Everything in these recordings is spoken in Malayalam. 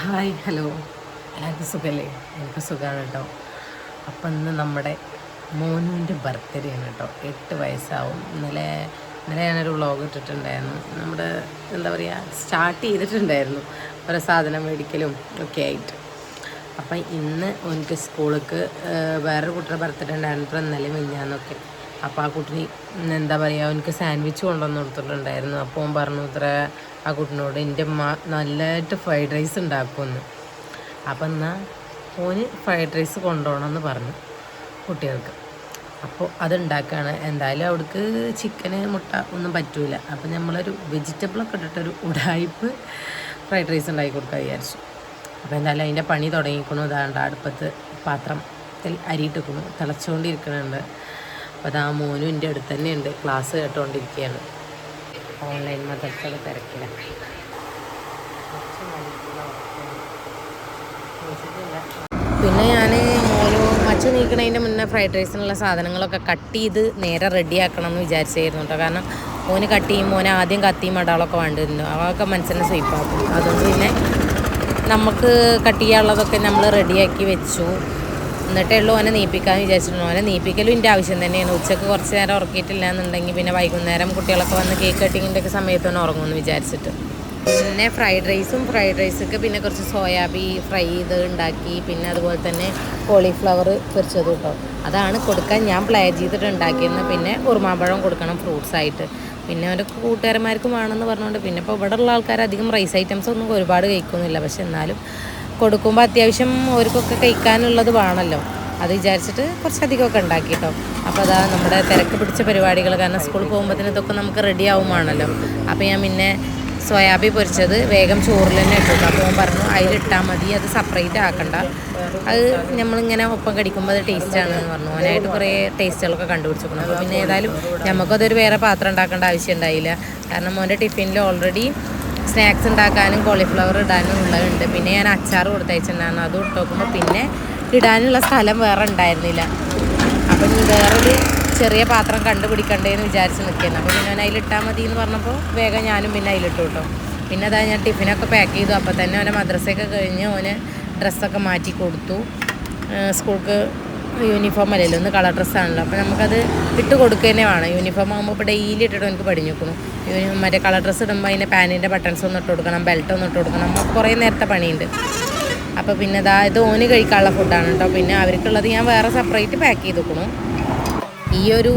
Hi hello. എല്ലാവർക്കും സുഖമല്ലേ എനിക്ക് സുഖമാണ് കേട്ടോ. അപ്പം ഇന്ന് നമ്മുടെ മോനുവിന്റെ ബർത്ത്ഡേ ആണ് കേട്ടോ. എട്ട് വയസ്സാവും. ഇന്നലെ ഇന്നലെ ഞാനൊരു വ്ളോഗ് ഇട്ടിട്ടുണ്ടായിരുന്നു. നമ്മുടെ എന്താ പറയുക സ്റ്റാർട്ട് ചെയ്തിട്ടുണ്ടായിരുന്നു. ഓരോ സാധനം മേടിക്കലും ഒക്കെ ആയിട്ട്. അപ്പം ഇന്ന് എനിക്ക് സ്കൂളിലേക്ക് വേറൊരു കുട്ടിയുടെ ബർത്ത്ഡേ ഉണ്ടായിരുന്നു. ഇപ്പം ഇന്നലെ മിഞ്ഞാന്നൊക്കെ. അപ്പോൾ ആ കുട്ടി എന്താ പറയുക അവനക്ക് സാൻഡ്വിച്ച് കൊണ്ടുവന്ന് കൊടുത്തിട്ടുണ്ടായിരുന്നു. അപ്പോൾ അവൻ പറഞ്ഞു ഇത്ര ആ കുട്ടിനോട് എന്റെ അമ്മ നല്ലതായിട്ട് ഫ്രൈഡ് റൈസ് ഉണ്ടാക്കുമെന്ന്. അപ്പം എന്നാൽ ഓന് ഫ്രൈഡ് റൈസ് കൊണ്ടുപോകണമെന്ന് പറഞ്ഞു കുട്ടികൾക്ക്. അപ്പോൾ അതുണ്ടാക്കുകയാണ് എന്തായാലും അവിടേക്ക് ചിക്കന് മുട്ട ഒന്നും പറ്റൂല. അപ്പോൾ നമ്മളൊരു വെജിറ്റബിളൊക്കെ ഇട്ടിട്ടൊരു ഉടായ്പ് ഫ്രൈഡ് റൈസ് ഉണ്ടാക്കി കൊടുക്കാൻ വിചാരിച്ചു. അപ്പോൾ എന്തായാലും അതിന്റെ പണി തുടങ്ങിക്കണു ഇതാണ്ട് അടുപ്പത്ത് പാത്രത്തിൽ അരിയിട്ടിക്കണു തിളച്ചുകൊണ്ടിരിക്കണുണ്ട് അപ്പോൾ അതാ മോനും എന്റെ അടുത്ത് തന്നെ ഉണ്ട്. ക്ലാസ് കേട്ടുകൊണ്ടിരിക്കുകയാണ് ഓൺലൈൻ മദർസകൾ തിരക്കിലാണ് പിന്നെ ഞാൻ മോനു മച്ച നീക്കണതിന്റെ മുന്നേ ഫ്രൈഡ് റൈസിനുള്ള സാധനങ്ങളൊക്കെ കട്ട് ചെയ്ത് നേരെ റെഡിയാക്കണം എന്ന് വിചാരിച്ചായിരുന്നു കേട്ടോ കാരണം മോന് കട്ട് ചെയ്യും മോനെ ആദ്യം കത്തിയും മടാളൊക്കെ വേണ്ടിയിരുന്നു. അതൊക്കെ മനസ്സിനെ സ്വീപ്പാക്കും അതുകൊണ്ട് പിന്നെ നമുക്ക് കട്ട് ചെയ്യാനുള്ളതൊക്കെ നമ്മൾ റെഡിയാക്കി വെച്ചു. എന്നിട്ടേ ഉള്ളൂ. ഓനെ നീപ്പിക്കാമെന്ന് വിചാരിച്ചിട്ടുണ്ട്. ഓനെ നീപ്പിക്കലും എന്റെ ആവശ്യം തന്നെയാണ്. ഉച്ചയ്ക്ക് കുറച്ച് നേരം ഉറക്കിയിട്ടില്ല എന്നുണ്ടെങ്കിൽ പിന്നെ വൈകുന്നേരം കുട്ടികളൊക്കെ വന്ന് കേക്ക് കട്ടിങ്ങിന്റെ ഒക്കെ സമയത്ത് തന്നെ ഉറങ്ങുമെന്ന് വിചാരിച്ചിട്ട്. പിന്നെ ഫ്രൈഡ് റൈസും ഫ്രൈഡ് റൈസൊക്കെ പിന്നെ കുറച്ച് സോയാബീ ഫ്രൈ ചെയ്ത് ഉണ്ടാക്കി. പിന്നെ അതുപോലെ തന്നെ കോളിഫ്ലവർ പൊരിച്ചത് കേട്ടോ അതാണ് കൊടുക്കാൻ ഞാൻ പ്ലാൻ ചെയ്തിട്ട് ഉണ്ടാക്കിയിരുന്നത്. പിന്നെ ഉറുമാമ്പഴം കൊടുക്കണം ഫ്രൂട്ട്സ് ആയിട്ട്. പിന്നെ അവന്റെ കൂട്ടുകാരന്മാർക്കും വേണമെന്ന് പറഞ്ഞുകൊണ്ട് പിന്നെ ഇപ്പോൾ ഇവിടെ ഉള്ള ആൾക്കാർ അധികം റൈസ് ഐറ്റംസ് ഒന്നും ഒരുപാട് കഴിക്കുന്നില്ല. പക്ഷെ എന്നാലും കൊടുക്കുമ്പോൾ അത്യാവശ്യം അവർക്കൊക്കെ കഴിക്കാനുള്ളത് വേണമല്ലോ അത് വിചാരിച്ചിട്ട് കുറച്ചധികമൊക്കെ ഉണ്ടാക്കി കേട്ടോ അപ്പോൾ അതാ നമ്മുടെ തിരക്ക് പിടിച്ച പരിപാടികൾ. കാരണം സ്കൂളിൽ പോകുമ്പോഴത്തേന് ഇതൊക്കെ നമുക്ക് റെഡി ആവുമാണല്ലോ. അപ്പോൾ ഞാൻ പിന്നെ സോയാബി പൊരിച്ചത് വേഗം ചോറിൽ തന്നെ ഇട്ടു അപ്പോൾ അവൻ പറഞ്ഞു അതിലിട്ടാൽ മതി അത് സെപ്പറേറ്റ് ആക്കണ്ട. അത് നമ്മളിങ്ങനെ ഒപ്പം കടിക്കുമ്പോൾ അത് ടേസ്റ്റാണ് എന്ന് പറഞ്ഞു. അവനായിട്ട് കുറേ ടേസ്റ്റുകളൊക്കെ കണ്ടുപിടിച്ചിരിക്കണം അപ്പോൾ പിന്നെ ഏതായാലും നമുക്കതൊരു വേറെ പാത്രം ഉണ്ടാക്കേണ്ട ആവശ്യം ഉണ്ടായില്ല. കാരണം മോന്റെ ടിഫിനിൽ ഓൾറെഡി സ്നാക്സ് ഉണ്ടാക്കാനും കോളിഫ്ലവർ ഇടാനും ഉള്ളതുണ്ട് പിന്നെ ഞാൻ അച്ചാർ കൊടുത്തയച്ചിട്ടുണ്ടായിരുന്നു അത് ഇട്ട് പിന്നെ ഇടാനുള്ള സ്ഥലം വേറെ ഉണ്ടായിരുന്നില്ല. അപ്പം വേറൊരു ചെറിയ പാത്രം കണ്ടുപിടിക്കണ്ടേന്ന് വിചാരിച്ച് നിൽക്കുന്നു അപ്പോൾ പിന്നെ ഞാൻ അതിലിട്ടാൽ മതി എന്ന് പറഞ്ഞപ്പോൾ വേഗം ഞാനും പിന്നെ അതിലിട്ടു കേട്ടോ പിന്നെ അതാ ഞാൻ ടിഫിനൊക്കെ പാക്ക് ചെയ്തു. അപ്പോൾ തന്നെ അവനെ മദ്രസയൊക്കെ കഴിഞ്ഞ് അവന് ഡ്രസ്സൊക്കെ മാറ്റി കൊടുത്തു. സ്കൂൾക്ക് യൂണിഫോം അല്ലല്ലോ ഒന്ന് കളർ ഡ്രസ്സാണല്ലോ അപ്പോൾ നമുക്കത് ഇട്ട് കൊടുക്കുക വേണം. യൂണിഫോം ആകുമ്പോൾ ഇപ്പോൾ ഡെയിലി ഇട്ടിട്ട് എനിക്ക് പടിഞ്ഞു യൂണിഫോം മറ്റേ കളർ ഡ്രസ്സ് ഇടുമ്പോൾ അതിന്റെ പാനിന്റെ ബട്ടൺസ് ഒന്ന് ഇട്ട് കൊടുക്കണം ബെൽറ്റ് ഒന്ന് ഇട്ട് കൊടുക്കണം. നമുക്ക് കുറേ നേരത്തെ പണിയുണ്ട്. അപ്പോൾ പിന്നെ ഇതാ ഇത് ഓന് കഴിക്കാനുള്ള ഫുഡാണ് കേട്ടോ പിന്നെ അവർക്കുള്ളത് ഞാൻ വേറെ സെപ്പറേറ്റ് പാക്ക് ചെയ്ത് വെക്കണം ഈ ഒരു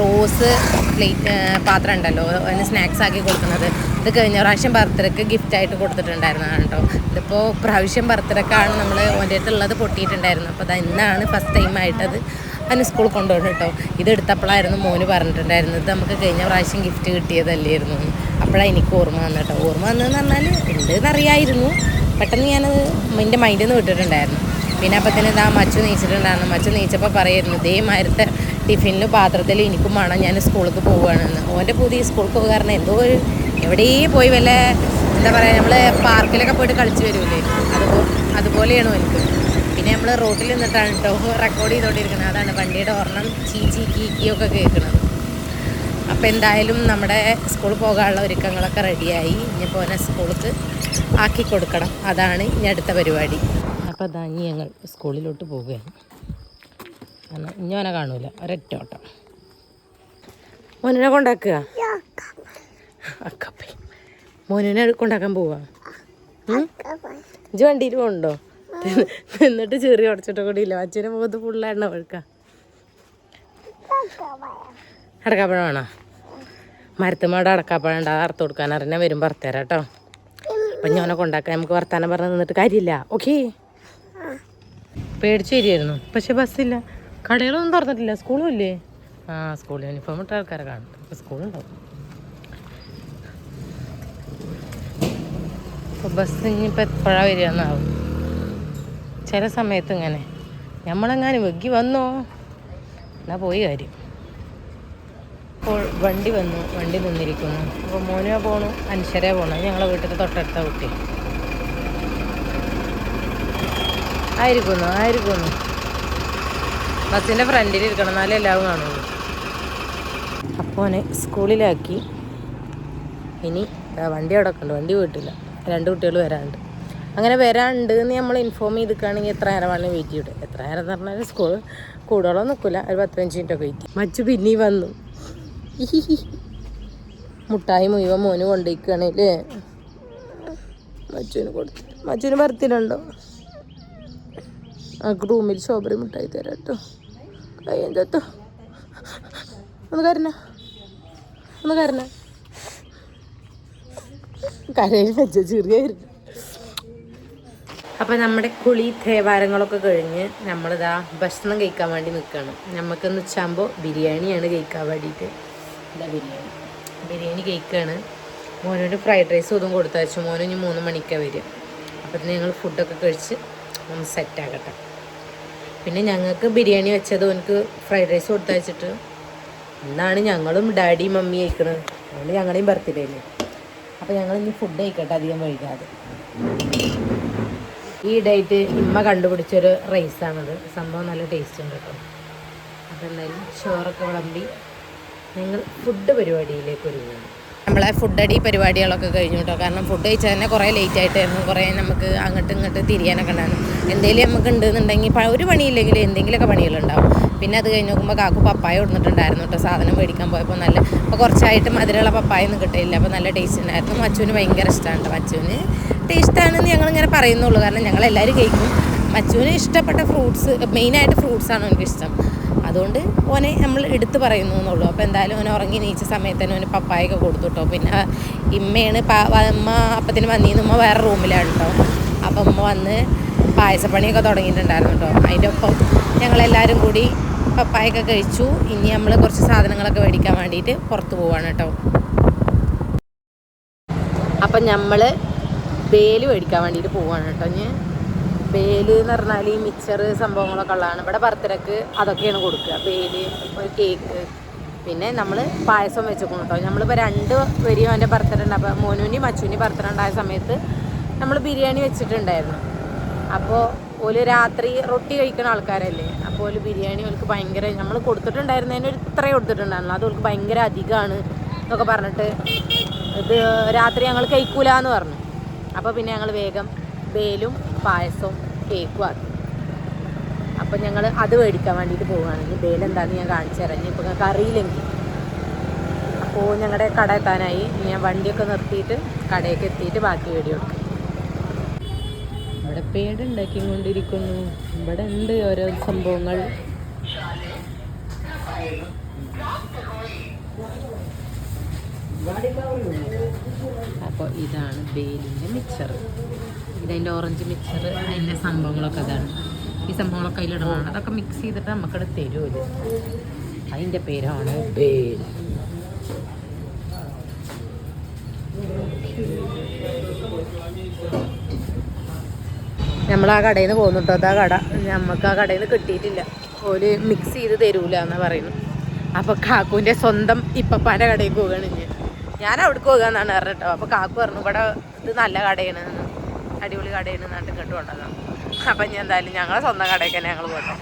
റോസ് പ്ലേറ്റ് പാത്രം ഉണ്ടല്ലോ അതിന് സ്നാക്സ് ആക്കി കൊടുക്കുന്നത്. ഇത് കഴിഞ്ഞ പ്രാവശ്യം ബർത്ത്ഡേക്ക് ഗിഫ്റ്റ് ആയിട്ട് കൊടുത്തിട്ടുണ്ടായിരുന്നതാണ് കേട്ടോ. ഇതിപ്പോൾ പ്രാവശ്യം ബർത്ത്ഡേക്കാണ് നമ്മൾ ഓന്റെ അടുത്തുള്ളത് പൊട്ടിയിട്ടുണ്ടായിരുന്നു. അപ്പോൾ അത് ഇന്നാണ് ഫസ്റ്റ് ടൈം ആയിട്ടത് അതിന് സ്കൂൾ കൊണ്ടുപോകണം കേട്ടോ. ഇത് എടുത്തപ്പോഴായിരുന്നു മോന് പറഞ്ഞിട്ടുണ്ടായിരുന്നത്. ഇത് നമുക്ക് കഴിഞ്ഞ പ്രാവശ്യം ഗിഫ്റ്റ് കിട്ടിയതല്ലായിരുന്നു. അപ്പോഴാണ് എനിക്ക് ഓർമ്മ വന്നു കേട്ടോ. ഓർമ്മ വന്നതെന്ന് പറഞ്ഞാൽ ഉണ്ടെന്നറിയായിരുന്നു. പെട്ടെന്ന് ഞാനത് എന്റെ മൈൻഡിൽ നിന്ന് വിട്ടിട്ടുണ്ടായിരുന്നു. പിന്നെ അപ്പം തന്നെ ഇതാ മച്ചു നീച്ചിട്ടുണ്ടായിരുന്നു. മച്ചു നീച്ചപ്പോൾ പറയായിരുന്നു ഇതേ മാരത്തെ ടിഫിനിൽ പാത്രത്തിൽ എനിക്കും വേണം ഞാൻ സ്കൂളിൽ പോവുകയാണെന്ന്. ഓന്റെ പുതിയ സ്കൂൾക്ക് പോകുക കാരണം എന്തോ ഒരു എവിടെയും പോയി വല്ല എന്താ പറയുക നമ്മൾ പാർക്കിലൊക്കെ പോയിട്ട് കളിച്ച് വരുമല്ലേ അതുപോ അതുപോലെയാണ് എനിക്ക്. പിന്നെ നമ്മൾ റോട്ടിൽ നിന്നിട്ടാണ് കേട്ടോ റെക്കോർഡ് ചെയ്തുകൊണ്ടിരിക്കുന്നത് അതാണ് വണ്ടിയുടെ ഓർണം ചീച്ചി കീക്കിയൊക്കെ കേൾക്കുന്നത് അപ്പോൾ എന്തായാലും നമ്മുടെ സ്കൂളിൽ പോകാനുള്ള ഒരുക്കങ്ങളൊക്കെ റെഡിയായി. ഇനിയിപ്പോൾ ഓനെ സ്കൂൾക്ക് ആക്കി കൊടുക്കണം. അതാണ് ഇനി അടുത്ത പരിപാടി. അപ്പോൾ അതാ ഞങ്ങൾ സ്കൂളിലോട്ട് പോവുകയാണ്. കാരണം ഇനി ഓനെ കാണൂല. ഒരൊറ്റ ഓട്ടം മോനെ കൊണ്ടാക്കുക അക്കപ്പേ മോനെ കൊണ്ടാക്കാൻ പോവാ. ഇജ് വണ്ടിയിൽ പോകണ്ടോ എന്നിട്ട് ചെറിയ ഉടച്ചിട്ട് കൂടി ഇല്ല അച്ഛനെ മുഖത്ത് ഫുള്ള് എണ്ണ ഒഴുക്ക. അടക്കാപ്പഴം വേണോ മരത്തുമാട് അടക്കാപ്പഴം ഉണ്ട്? അത് അറുത്ത് കൊടുക്കാൻ അറിഞ്ഞാൽ വരും പറത്തരാം കേട്ടോ. അപ്പം ഞാനെ കൊണ്ടാക്കാൻ നമുക്ക് വർത്താനം പറഞ്ഞ് നിന്നിട്ട് കാര്യമില്ല. ഓക്കേ പേടിച്ചു വരികയായിരുന്നു. പക്ഷെ ബസ്സില്ല. കടകളൊന്നും തുറന്നിട്ടില്ല. സ്കൂളും ഇല്ലേ? ആ സ്കൂൾ യൂണിഫോം ഇട്ട ആൾക്കാരെ കാണും. അപ്പോൾ സ്കൂളുണ്ടാവും അപ്പോൾ ബസ് ഇനിയിപ്പോൾ എപ്പോഴാണ് വരിക എന്നാവും ചില സമയത്ത് ഇങ്ങനെ. നമ്മളെങ്ങാനും വെഗ്ഗി വന്നോ? എന്നാൽ പോയി കാര്യം. അപ്പോൾ വണ്ടി വന്നു. വണ്ടി നിന്നിരിക്കുന്നു. അപ്പോൾ മോനോ പോണു. അനുശരെ പോണു. ഞങ്ങളെ വീട്ടിൽ തൊട്ടടുത്ത കുട്ടി. ആയിരിക്കുന്നു. ആയിരിക്കുന്നു. ബസ്സിന്റെ ഫ്രണ്ടിൽ ഇരിക്കണം എന്നാലേ എല്ലാവരും കാണുള്ളൂ. അപ്പോൾ അവനെ സ്കൂളിലാക്കി. ഇനി വണ്ടി അവിടെ വണ്ടി വീട്ടില്ല. രണ്ട് കുട്ടികൾ വരാനുണ്ട്. അങ്ങനെ വരാണ്ട് എന്ന് നമ്മൾ ഇൻഫോം ചെയ്തിക്കുകയാണെങ്കിൽ എത്ര നേരം വേണമെങ്കിൽ വെയിറ്റ് ചെയ്യട്ടെ. എത്ര നേരം എന്ന് പറഞ്ഞാൽ സ്കൂൾ കൂടുതലോ നിൽക്കില്ല. ഒരു പത്ത് പതിനഞ്ച് മിനിറ്റ് ഒക്കെ വെയിറ്റ് മച്ചു പിന്നെയും വന്നു. മുട്ടായി മുഴുവൻ മോന് കൊണ്ടിരിക്കുകയാണെങ്കിൽ മച്ചുവിന് കൊടുത്തു. മച്ചുവിന് ബർത്തിലുണ്ടോ ആ റൂമിൽ ശോഭറി മുട്ടായി തരാം കേട്ടോ കയ്യെന്തോ ഒന്ന് കരണ ഒന്ന് കരണ കരയിൽ വെച്ച ചെറിയായിരുന്നു. അപ്പം നമ്മുടെ കുളി തേവാരങ്ങളൊക്കെ കഴിഞ്ഞ് നമ്മളിതാ ഭക്ഷണം കഴിക്കാൻ വേണ്ടി നിൽക്കുകയാണ് നമുക്കെന്ന് വെച്ചാകുമ്പോൾ ബിരിയാണിയാണ് കഴിക്കാൻ വേണ്ടിയിട്ട് ഇതാ ബിരിയാണി? ബിരിയാണി കഴിക്കുകയാണ് മോനൊരു ഫ്രൈഡ് റൈസ് ഒന്നും കൊടുത്തയച്ചു. മോനും ഇനി മൂന്ന് മണിക്കാണ് വരിക. അപ്പം ഞങ്ങൾ ഫുഡൊക്കെ കഴിച്ച് ഒന്ന് സെറ്റാക്കട്ടെ പിന്നെ ഞങ്ങൾക്ക് ബിരിയാണി വെച്ചത് എനിക്ക് ഫ്രൈഡ് റൈസ് കൊടുത്തയച്ചിട്ട്. ഇന്നാണ് ഞങ്ങളും ഡാഡി മമ്മി കഴിക്കണത്. അതുകൊണ്ട് ഞങ്ങളെയും ബർത്ത്ഡേ അല്ലേ? അപ്പോൾ ഞങ്ങൾ ഇനി ഫുഡ് കഴിക്കട്ടെ അധികം വൈകാതെ. ഈ ഡേറ്റ് ഇമ്മ കണ്ടുപിടിച്ചൊരു റൈസാണത് സംഭവം നല്ല ടേസ്റ്റ് ഉണ്ട് കേട്ടോ. അപ്പോൾ എന്തായാലും ചോറൊക്കെ വിളമ്പി ഞങ്ങൾ ഫുഡ് പരിപാടിയിലേക്ക് ഒരുങ്ങുന്നു. നമ്മളെ ഫുഡ് അടി പരിപാടികളൊക്കെ കഴിഞ്ഞു കേട്ടോ കാരണം ഫുഡ് കഴിച്ചാൽ തന്നെ കുറേ ലേറ്റ് ആയിട്ടായിരുന്നു. കുറേ നമുക്ക് അങ്ങോട്ടും ഇങ്ങോട്ട് തിരിയാനൊക്കെ ഉണ്ടായിരുന്നു. എന്തെങ്കിലും നമുക്ക് ഉണ്ടെന്നുണ്ടെങ്കിൽ ഒരു പണിയില്ലെങ്കിൽ എന്തെങ്കിലുമൊക്കെ പണികളുണ്ടാവും. പിന്നെ അത് കഴിഞ്ഞ് നോക്കുമ്പോൾ കാക്കു പപ്പായ കൊടുത്തിട്ടുണ്ടായിരുന്നു കേട്ടോ സാധനം മേടിക്കാൻ പോയപ്പോൾ നല്ല അപ്പോൾ കുറച്ചായിട്ട് മധുരമുള്ള പപ്പായ ഒന്നും കിട്ടിയില്ല. അപ്പോൾ നല്ല ടേസ്റ്റ് ഉണ്ടായിരുന്നു. മച്ചുവിന് ഭയങ്കര ഇഷ്ടമാണ് മച്ചുവിന് ടേസ്റ്റാണെന്ന് ഞങ്ങളിങ്ങനെ പറയുന്നുള്ളൂ. കാരണം ഞങ്ങളെല്ലാവരും കഴിക്കും. മച്ചുവിന് ഇഷ്ടപ്പെട്ട ഫ്രൂട്ട്സ് മെയിനായിട്ട് ഫ്രൂട്ട്സാണ് എനിക്ക് ഇഷ്ടം അതുകൊണ്ട് ഓനെ നമ്മൾ എടുത്തു പറയുന്നു എന്നുള്ളൂ. അപ്പോൾ എന്തായാലും ഓനെ ഉറങ്ങി നീച്ച സമയത്ത് തന്നെ ഓന് പപ്പായൊക്കെ കൊടുത്തു കേട്ടോ പിന്നെ ഇമ്മയാണ് അമ്മ അപ്പത്തിന് വന്നിന്ന് ഉമ്മ വേറെ റൂമിലാണ് കേട്ടോ അപ്പം ഉമ്മ വന്ന് പായസപ്പണിയൊക്കെ തുടങ്ങിയിട്ടുണ്ടായിരുന്നു കേട്ടോ അതിന്റെ ഒപ്പം ഞങ്ങളെല്ലാവരും കൂടി പപ്പായൊക്കെ കഴിച്ചു. ഇനി നമ്മൾ കുറച്ച് സാധനങ്ങളൊക്കെ മേടിക്കാൻ വേണ്ടിയിട്ട് പുറത്ത് പോവാണ് കേട്ടോ അപ്പം നമ്മൾ വേൽ മേടിക്കാൻ വേണ്ടിയിട്ട് പോവാണ് കേട്ടോ ഞാൻ ബേൽ എന്ന് പറഞ്ഞാൽ ഈ മിക്സർ സംഭവങ്ങളൊക്കെ ഉള്ളതാണ്. ഇവിടെ ബർത്ത്ഡേക്ക് അതൊക്കെയാണ് കൊടുക്കുക. ബേൽ ഒരു കേക്ക് പിന്നെ നമ്മൾ പായസം വെച്ചേക്കും കേട്ടോ നമ്മളിപ്പോൾ രണ്ട് വരിയും അവന്റെ ബർത്ത്ഡേ അപ്പോൾ മോനുവിന്റെയും മച്ചുവിന്റെയും ബർത്ത്ഡേ സമയത്ത് നമ്മൾ ബിരിയാണി വെച്ചിട്ടുണ്ടായിരുന്നു. അപ്പോൾ ഓൽ രാത്രി റൊട്ടി കഴിക്കുന്ന ആൾക്കാരല്ലേ? അപ്പോൾ ഓൽ ബിരിയാണി ഓൾക്ക് ഭയങ്കര നമ്മൾ കൊടുത്തിട്ടുണ്ടായിരുന്നതിന് ഒരു ഇത്രയും കൊടുത്തിട്ടുണ്ടായിരുന്നു. അത് ഓൾക്ക് ഭയങ്കര അധികമാണ് എന്നൊക്കെ പറഞ്ഞിട്ട് ഇത് രാത്രി ഞങ്ങൾ കഴിക്കൂല എന്ന് പറഞ്ഞു. അപ്പോൾ പിന്നെ ഞങ്ങൾ വേഗം ബേലും പായസവും കേക്കും ആക്കി അപ്പം ഞങ്ങൾ അത് മേടിക്കാൻ വേണ്ടിയിട്ട് പോവുകയാണെങ്കിൽ ബേൽ ഞാൻ കാണിച്ചു തരാം. ഇനി ഇപ്പോൾ നിങ്ങൾക്ക് അറിയില്ലെങ്കിൽ. അപ്പോൾ ഞങ്ങളുടെ കട എത്താനായി. ഞാൻ വണ്ടിയൊക്കെ നിർത്തിയിട്ട് കടയൊക്കെ എത്തിയിട്ട് ബാക്കി വേടി എടുക്കും. ഇവിടെ പേടുണ്ടാക്കിക്കൊണ്ടിരിക്കുന്നു. ഇവിടെ ഉണ്ട് ഓരോ സംഭവങ്ങൾ. അപ്പോൾ ഇതാണ് ബേലിന്റെ മിക്സർ ഇതതിന്റെ ഓറഞ്ച് മിക്സർ അതിന്റെ സംഭവങ്ങളൊക്കെ അതാണ് ഈ സംഭവങ്ങളൊക്കെ അതിലിടണം അതൊക്കെ മിക്സ് ചെയ്തിട്ട് നമുക്കത് തരുമല്ലോ അതിന്റെ പേരാണ് ബേൽ. നമ്മൾ ആ കടയിൽ നിന്ന് പോകുന്നുണ്ടോ ആ കട. നമുക്ക് ആ കടയിൽ നിന്ന് കിട്ടിയിട്ടില്ല. ഓൽ മിക്സ് ചെയ്ത് തരൂല എന്നാ പറയുന്നു അപ്പോൾ കാക്കുവിന്റെ സ്വന്തം ഇപ്പപ്പാന്റെ കടയിൽ പോവുകയാണ് ഞാൻ ഞാൻ അവിടേക്ക് പോകാന്നാണ് പറഞ്ഞത് കേട്ടോ അപ്പോൾ കാക്കു പറഞ്ഞു ഇവിടെ ഇത് നല്ല കടയാണ്. അടിപൊളി കടയാണ് എന്നിട്ട് ഇങ്ങോട്ട് കൊണ്ടതാണ് അപ്പം ഞാൻ എന്തായാലും ഞങ്ങളെ സ്വന്തം കടയ്ക്ക് ഞങ്ങൾ പോട്ടെ.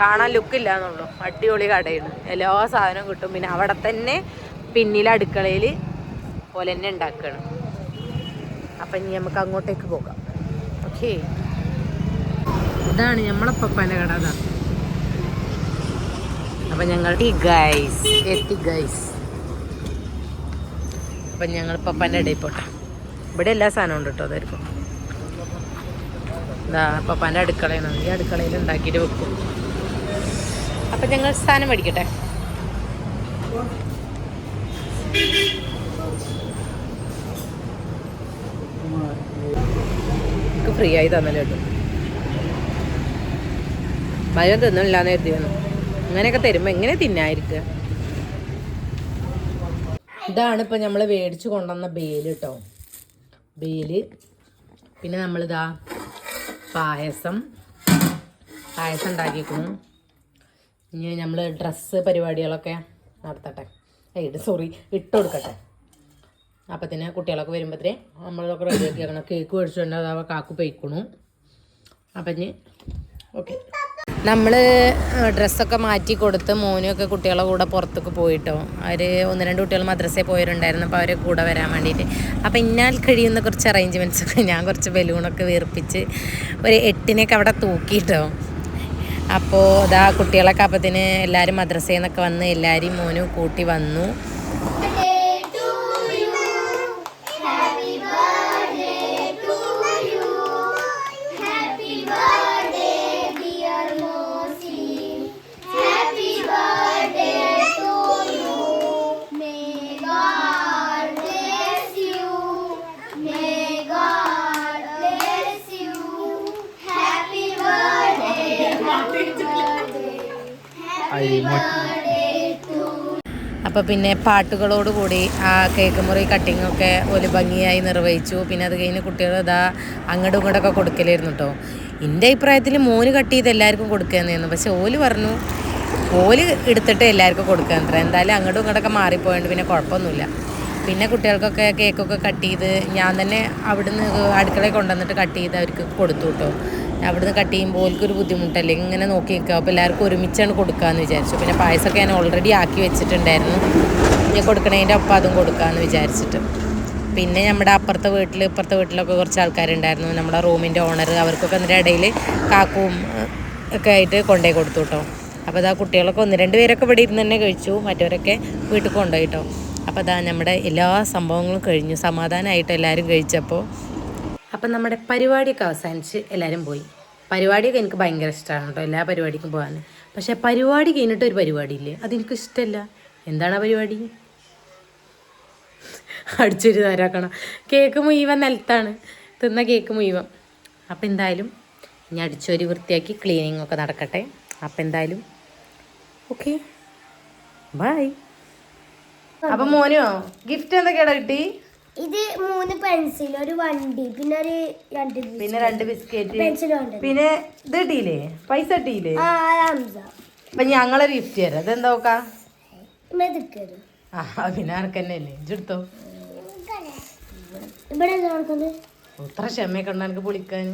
കാണാൻ ലുക്കില്ല എന്നുള്ളൂ. അടിപൊളി കടയാണ്. എല്ലാ സാധനവും കിട്ടും. പിന്നെ അവിടെ തന്നെ പിന്നിലെ അടുക്കളയിൽ പോലെ തന്നെ ഉണ്ടാക്കുകയാണ് അപ്പം ഇനി നമുക്ക് അങ്ങോട്ടേക്ക് പോകാം. ഓക്കെ ഇതാണ് നമ്മളെ പപ്പാന്റെ കട അതാ. അപ്പം ഞങ്ങൾ ഈ ഗൈസ് എത്തി ഗൈസ് അപ്പം ഞങ്ങൾ പപ്പാന്റെ ഇടയിൽ പോട്ടെ. ഇവിടെ എല്ലാ സാധനവും ഉണ്ട് കേട്ടോ അതായിരിക്കും. എന്താ പപ്പാന്റെ അടുക്കളയാണ്. ഈ അടുക്കളയിൽ ഉണ്ടാക്കിയിട്ട് വെക്കും. അപ്പം ഞങ്ങൾ സാധനം മേടിക്കട്ടെ? ഫ്രീ ആയി തന്നല്ലോ കേട്ടോ മരം തിന്നില്ലാന്ന് കരുതിയാണ് അങ്ങനെയൊക്കെ തരുമ്പോൾ എങ്ങനെ തിന്നായിരിക്കുക ഇതാണ് ഇപ്പം നമ്മൾ മേടിച്ച് കൊണ്ടുവന്ന ബേൽ കേട്ടോ ബേൽ. പിന്നെ നമ്മളിതാ പായസം. പായസം ഉണ്ടാക്കിക്കുന്നു ഇനി നമ്മൾ ഡ്രസ്സ് പരിപാടികളൊക്കെ നടത്തട്ടെ. ഏയ് സോറി ഇട്ട് കൊടുക്കട്ടെ. അപ്പത്തിന് കുട്ടികളൊക്കെ വരുമ്പോഴത്തേ നമ്മളിതൊക്കെ റെഡിയാക്കി വെക്കണം. കേക്ക് മേടിച്ചുകൊണ്ട് അതാവുമ്പോൾ കാക്കു പൊയ്ക്കണു. അപ്പം ഇനി ഓക്കെ നമ്മൾ ഡ്രസ്സൊക്കെ മാറ്റി കൊടുത്ത് മോനുമൊക്കെ കുട്ടികളെ കൂടെ പുറത്തൊക്കെ പോയിട്ടോ. അവർ ഒന്ന് രണ്ട് കുട്ടികൾ മദ്രസയിൽ പോയിട്ടുണ്ടായിരുന്നു അപ്പോൾ അവരെ കൂടെ വരാൻ വേണ്ടിയിട്ട്. അപ്പോൾ ഇന്നാൽ കഴിയുന്ന കുറച്ച് അറേഞ്ച്മെന്റ്സ് ഒക്കെ ഞാൻ കുറച്ച് ബലൂണൊക്കെ വീർപ്പിച്ച് ഒരു എട്ടിനൊക്കെ അവിടെ തൂക്കിയിട്ടോ. അപ്പോൾ ഇതാ കുട്ടികളൊക്കെ അപ്പത്തിന് എല്ലാവരും മദ്രസയിൽ നിന്നൊക്കെ വന്ന് എല്ലാവരെയും മോനും കൂട്ടി വന്നു. അപ്പോൾ പിന്നെ പാട്ടുകളോട് കൂടി ആ കേക്ക് മുറി കട്ടിങ്ങൊക്കെ ഒരു ഭംഗിയായി നിർവഹിച്ചു. പിന്നെ അത് കഴിഞ്ഞ് കുട്ടികൾ ഇതാ അങ്ങോട്ടും ഇങ്ങോട്ടൊക്കെ കൊടുക്കലായിരുന്നു കേട്ടോ എന്റെ അഭിപ്രായത്തിൽ മോന് കട്ട് ചെയ്ത് എല്ലാവർക്കും കൊടുക്കുകയെന്നായിരുന്നു പക്ഷെ ഓൽ പറഞ്ഞു ഓൽ എടുത്തിട്ട് എല്ലാവർക്കും കൊടുക്കുക അത്ര. എന്തായാലും അങ്ങോട്ടും ഇങ്ങോട്ടൊക്കെ മാറിപ്പോയോണ്ട് പിന്നെ കുഴപ്പമൊന്നുമില്ല. പിന്നെ കുട്ടികൾക്കൊക്കെ കേക്കൊക്കെ കട്ട് ചെയ്ത് ഞാൻ തന്നെ അവിടുന്ന് അടുക്കളയിൽ കൊണ്ടുവന്നിട്ട് കട്ട് ചെയ്ത് അവർക്ക് കൊടുത്തു കേട്ടോ അവിടുന്ന് കട്ട് ചെയ്യുമ്പോൾ ഓൽക്കൊരു ബുദ്ധിമുട്ടല്ലേ? ഇങ്ങനെ നോക്കി നിൽക്കുക അപ്പോൾ എല്ലാവർക്കും ഒരുമിച്ചാണ് കൊടുക്കാമെന്ന് വിചാരിച്ചു. പിന്നെ പായസമൊക്കെ ഞാൻ ഓൾറെഡി ആക്കി വെച്ചിട്ടുണ്ടായിരുന്നു. ഞാൻ കൊടുക്കണതിന്റെ അപ്പം അതും കൊടുക്കാമെന്ന് വിചാരിച്ചിട്ട്. പിന്നെ നമ്മുടെ അപ്പുറത്തെ വീട്ടിൽ ഇപ്പുറത്തെ വീട്ടിലൊക്കെ കുറച്ച് ആൾക്കാരുണ്ടായിരുന്നു. നമ്മുടെ റൂമിന്റെ ഓണർ അവർക്കൊക്കെ അതിന്റെ ഇടയിൽ കാക്കും ഒക്കെ ആയിട്ട് കൊണ്ടുപോയി കൊടുത്തു കേട്ടോ അപ്പോൾ അതാ കുട്ടികളൊക്കെ ഒന്ന് രണ്ട് പേരൊക്കെ ഇവിടെ ഇരുന്ന് തന്നെ കഴിച്ചു. മറ്റവരൊക്കെ വീട്ടിൽ കൊണ്ടുപോയി കേട്ടോ അപ്പോൾ അതാ നമ്മുടെ എല്ലാ സംഭവങ്ങളും കഴിഞ്ഞു. സമാധാനമായിട്ട് എല്ലാവരും കഴിച്ചപ്പോൾ അപ്പം നമ്മുടെ പരിപാടിയൊക്കെ അവസാനിച്ച് എല്ലാവരും പോയി. പരിപാടിയൊക്കെ എനിക്ക് ഭയങ്കര ഇഷ്ടമാണ് കേട്ടോ എല്ലാ പരിപാടിക്കും പോകാൻ. പക്ഷേ പരിപാടി കഴിഞ്ഞിട്ട് ഒരു പരിപാടിയില്ലേ? അതെനിക്ക് ഇഷ്ടമല്ല. എന്താണ് ആ പരിപാടി? അടിച്ചൊരു നേരാക്കണം കേക്ക് മുഴുവൻ നിലത്താണ്. തിന്ന കേക്ക് മുഴുവൻ. അപ്പം എന്തായാലും ഇനി അടിച്ചൊരു വൃത്തിയാക്കി ക്ലീനിങ് ഒക്കെ നടക്കട്ടെ. അപ്പം എന്തായാലും ഓക്കെ ബൈ അപ്പം മോനോ ഗിഫ്റ്റ് എന്തൊക്കെയാണ് കിട്ടി? ഇത് മൂന്ന് പെൻസിൽ ഒരു വണ്ടി പിന്നെ ഒരു രണ്ട് പിന്നെ രണ്ട് ബിസ്ക്കറ്റ് പെൻസിൽ പിന്നെ ഇത് കിട്ടിയില്ലേ പൈസ ഹംസ അപ്പൊ ഞങ്ങളൊരു ഗിഫ്റ്റ് തരാം. ഇതെന്താ നോക്കാ? ആ പിന്നെ ആർക്കെന്നെ അല്ലേ ഇതെടുത്തോ ഇവിടെ ഇത്ര ക്ഷമയൊക്കെ ഉണ്ടോ എനിക്ക് പൊളിക്കാൻ.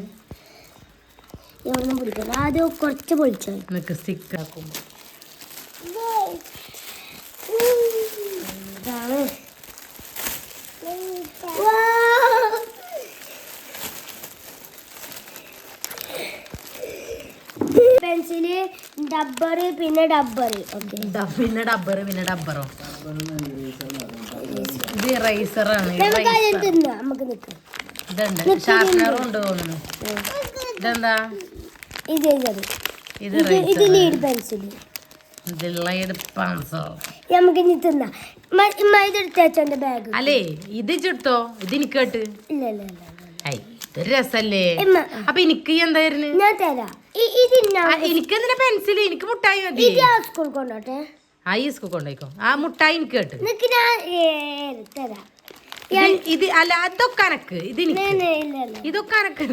എവിടെ പിടിക്കുന്നത് ആദ്യം കുറച്ച് പൊളിച്ചാൽ നിനക്ക് സ്റ്റിക്ക് ആക്കുമ്പോ. ഇതാണ് പെൻസിൽ ഡബ്ബർ പിന്നെ ഡബ്ബർ. ഓക്കെ. പിന്നെ ഡബ്ബർ പിന്നെ ഡബ്ബറോ? ഇത് ഇറൈസറാണ് നമുക്ക് ആദ്യം തിന്നാം നമുക്ക് നിൽക്കാം ഇതുണ്ട് ഷാർപ്പനറും ഉണ്ട് തോന്നുന്നു. ഇതെന്താ? ഇത് ഇത് ഇത്. ലീഡ് പെൻസിൽ നമുക്ക് ഇനി തിന്നാം. ഇതെടുത്ത് ബാഗ് അല്ലേ? ഇത് ചുട്ടോ ഇത് എനിക്ക് കേട്ട്. ഇല്ല ഇല്ല രസല്ലേ? അപ്പൊ എനിക്ക് എന്തായിരുന്നു ഞാൻ തരാം. എനിക്ക് എന്തിനാ പെൻസിൽ എനിക്ക് മുട്ടായി മതി. സ്കൂൾ കൊണ്ടോട്ടെ. ആ ഈ സ്കൂൾ കൊണ്ടോയിക്കോ. ആ മുട്ടായി എനിക്ക് കേട്ട്. ഇത് അല്ല അതൊക്കെ അനക്ക്. ഇത് ഇതൊക്കെ അനക്ക്